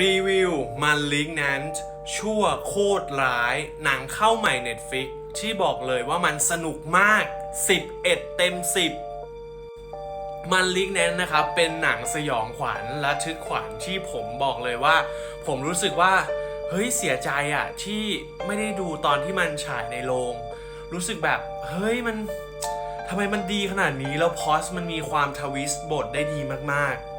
รีวิวมันลิงแนนชั่วโคตรร้าย หนังเข้าใหม่ Netflix ที่บอกเลยว่ามันสนุกมาก 11 เต็ม 10 มันลิกแนนนะครับ เป็นหนังสยองขวัญและทึกขวัญที่ผมบอกเลยว่า ผมรู้สึกว่า เฮ้ยเสียใจอะที่ไม่ได้ดูตอนที่มันฉายในโรง รู้สึกแบบ เฮ้ยมันทำไมมันดีขนาดนี้แล้วพอสมันมีความทวิสต์บทได้ดีมากๆ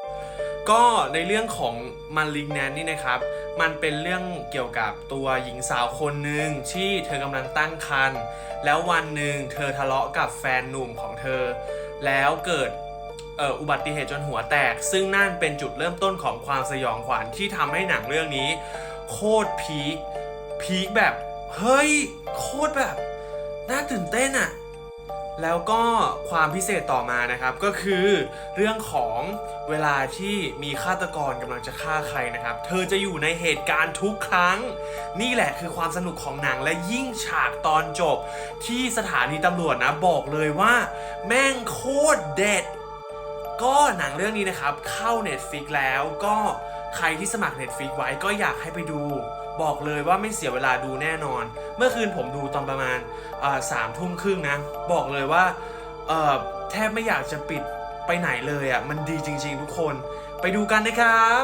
ก็ในเรื่องของมันลิงแนนนี่นะครับ มันเป็นเรื่องเกี่ยวกับตัวหญิงสาวคนหนึ่งที่เธอกำลังตั้งครรภ์แล้ววันหนึ่งเธอทะเลาะกับแฟนหนุ่มของเธอ แล้วเกิดอุบัติเหตุจนหัวแตก ซึ่งนั่นเป็นจุดเริ่มต้นของความสยองขวัญที่ทำให้หนังเรื่องนี้ โคตรพีคพีคแบบ เฮ้ย โคตรแบบ น่าตื่นเต้นอะ แล้วก็ความพิเศษต่อมานะครับก็คือเรื่องของเวลาที่มีฆาตกรกำลังจะฆ่าใครนะครับ เธอจะอยู่ในเหตุการณ์ทุกครั้ง นี่แหละคือความสนุกของหนังและยิ่งฉากตอนจบ ที่สถานีตำรวจนะบอกเลยว่า แม่งโคตรเด็ด ก็หนังเรื่องนี้นะครับเข้า Netflix แล้วก็ ใครที่สมัคร Netflix ไว้ก็อยากให้ไปดู บอกเลยว่าไม่เสียเวลาดูแน่นอน เมื่อคืนผมดูตอนประมาณสามทุ่มครึ่งนะ บอกเลยว่าแทบไม่อยากจะปิดไปไหนเลยอะ่ะ มันดีจริง ๆ ทุกคน ไปดูกันนะครับ